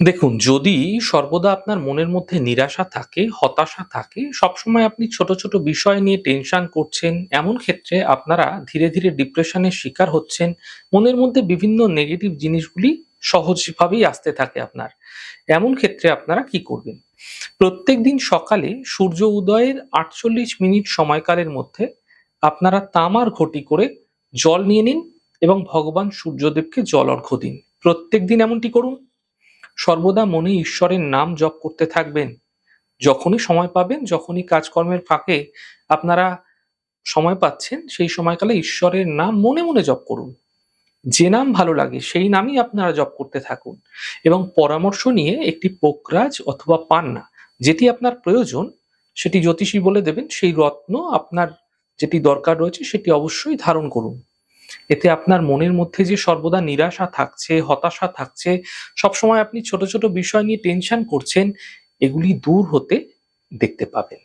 দেখুন যদি সর্বদা আপনার মনের মধ্যে নিরাশা থাকে, হতাশা থাকে, সবসময় আপনি ছোট, ছোট বিষয় নিয়ে টেনশন করছেন, এমন ক্ষেত্রে আপনারা ধীরে, ধীরে ডিপ্রেশনের শিকার হচ্ছেন। মনের মধ্যে বিভিন্ন নেগেটিভ জিনিসগুলি সহজভাবেই আসতে থাকে আপনার। এমন ক্ষেত্রে আপনারা কি করবেন? প্রত্যেক দিন সকালে সূর্য উদয়ের ৪৮ মিনিট সময়কালের মধ্যে আপনারা তামার ঘটি করে জল নিয়ে নিন এবং ভগবান সূর্যদেবকে জল অর্ঘ্য দিন। প্রত্যেক দিন এমনটি করুন। সর্বদা মনে ঈশ্বরের নাম জপ করতে থাকবেন। যখনই সময় পাবেন, যখনই কাজকর্মের ফাঁকে আপনারা সময় পাচ্ছেন, সেই সময়কালে ঈশ্বরের নাম মনে, মনে জপ করুন। যে নাম ভালো লাগে সেই নামই আপনারা জপ করতে থাকুন এবং পরামর্শ নিয়ে একটি পোকরাজ অথবা পান্না যেটি আপনার প্রয়োজন সেটি জ্যোতিষী বলে দেবেন সেই রত্ন আপনার যেটি দরকার রয়েছে সেটি অবশ্যই ধারণ করুন এতে আপনার মনের মধ্যে যে সর্বদা নিরাশা থাকছে, হতাশা থাকছে, সবসময় আপনি ছোট ছোট বিষয় নিয়ে টেনশন করছেন, এগুলি দূর হতে দেখতে পাবেন।